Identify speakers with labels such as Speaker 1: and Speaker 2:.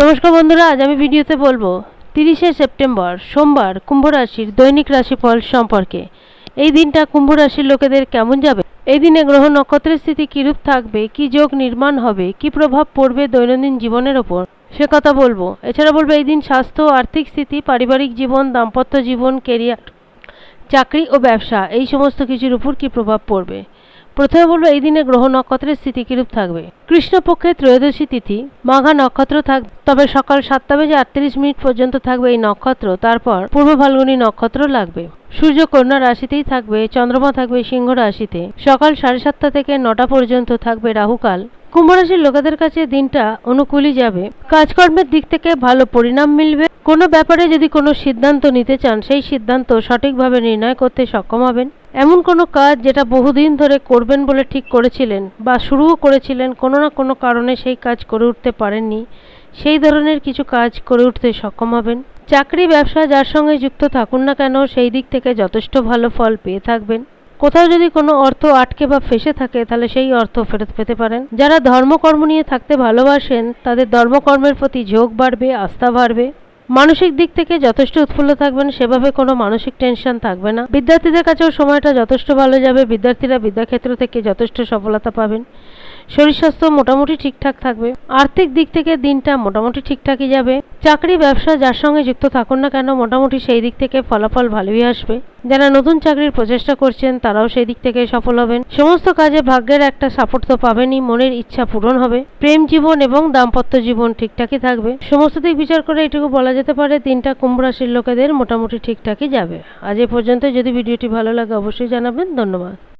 Speaker 1: নমস্কার বন্ধুরা, আজ আমি ভিডিওতে বলব, তিরিশে সেপ্টেম্বর, সোমবার, কুম্ভ রাশির দৈনিক রাশিফল সম্পর্কে। এই দিনটা কুম্ভ রাশির লোকেদের কেমন যাবে? এই দিনে গ্রহ নক্ষত্রের স্থিতি কিরূপ থাকবে? কি যোগ নির্মাণ হবে? কি প্রভাব পড়বে দৈনন্দিন জীবনের ওপর? সে কথা বলব। এছাড়া বলব, এই দিন স্বাস্থ্য, আর্থিক স্থিতি, পারিবারিক জীবন, দাম্পত্য জীবন কেরিয়ার চাকরি ও ব্যবসা, এই সমস্ত কিছুর উপর কি প্রভাব পড়বে? প্রথমে বলব, এই দিনে গ্রহ নক্ষত্রের স্থিতি কিরূপ থাকবে? কৃষ্ণপক্ষে ত্রয়োদশী তিথি, মাঘা নক্ষত্র থাক, তবে সকাল সাতটা বেজে আটত্রিশ মিনিট পর্যন্ত থাকবে এই নক্ষত্র। তারপর পূর্ব ফাল্গুনী নক্ষত্র লাগবে। সূর্য কন্যা রাশিতেই থাকবে, চন্দ্রমা থাকবে সিংহ রাশিতে। সকাল সাড়ে সাতটা থেকে নটা পর্যন্ত থাকবে রাহুকাল। কুম্ভ রাশির লোকেদের কাছে দিনটা অনুকূলই যাবে। কাজকর্মের দিক থেকে ভালো পরিণাম মিলবে। কোনো ব্যাপারে যদি কোনো সিদ্ধান্ত নিতে চান, সেই সিদ্ধান্ত সঠিকভাবে নির্ণয় করতে সক্ষম হবেন। এমন কোনো কাজ যেটা বহুদিন ধরে করবেন বলে ঠিক করেছিলেন বা শুরুও করেছিলেন কোনো না কোনো কারণে সেই কাজ করে উঠতে পারেননি, সেই ধরনের কিছু কাজ করে উঠতে সক্ষম হবেন। চাকরি, ব্যবসা যার সঙ্গে যুক্ত থাকুন না কেন, সেই দিক থেকে যথেষ্ট ভালো ফল পেয়ে থাকবেন। কোথাও যদি কোনো অর্থ আটকে বা ফেসে থাকে, তাহলে সেই অর্থ ফেরত পেতে পারেন। যারা ধর্মকর্ম নিয়ে থাকতে ভালোবাসেন, তাদের ধর্মকর্মের প্রতি ঝোঁক বাড়বে, আস্থা বাড়বে। মানসিক দিক থেকে যথেষ্ট উৎফুল্ল থাকবেন, সেভাবে কোনো মানসিক টেনশন থাকবে না। বিদ্যার্থীদের কাছেও সময়টা যথেষ্ট ভালো যাবে। বিদ্যার্থীরা বিদ্যাক্ষেত্র থেকে যথেষ্ট সফলতা পাবেন। শরীর স্বাস্থ্য মোটামুটি ঠিকঠাক থাকবে। আর্থিক দিক থেকে দিনটা মোটামুটি ঠিকঠাকই যাবে। চাকরি, ব্যবসা যার সঙ্গে যুক্ত থাকুন না কেন, মোটামুটি সেই দিক থেকে ফলাফল ভালোই আসবে। যারা নতুন চাকরির প্রচেষ্টা করছেন, তারাও সেই দিক থেকে সফল হবেন। সমস্ত কাজে ভাগ্যের একটা সাপোর্ট তো পাবেনই, মনের ইচ্ছা পূরণ হবে। প্রেম জীবন এবং দাম্পত্য জীবন ঠিকঠাকই থাকবে। সমস্ত দিক বিচার করে এটুকু বলা যেতে পারে, তিনটা কুম্ভ রাশির লোকেদের মোটামুটি ঠিকঠাকই যাবে। আজ এ পর্যন্ত, যদি ভিডিওটি ভালো লাগে, অবশ্যই জানাবেন। ধন্যবাদ।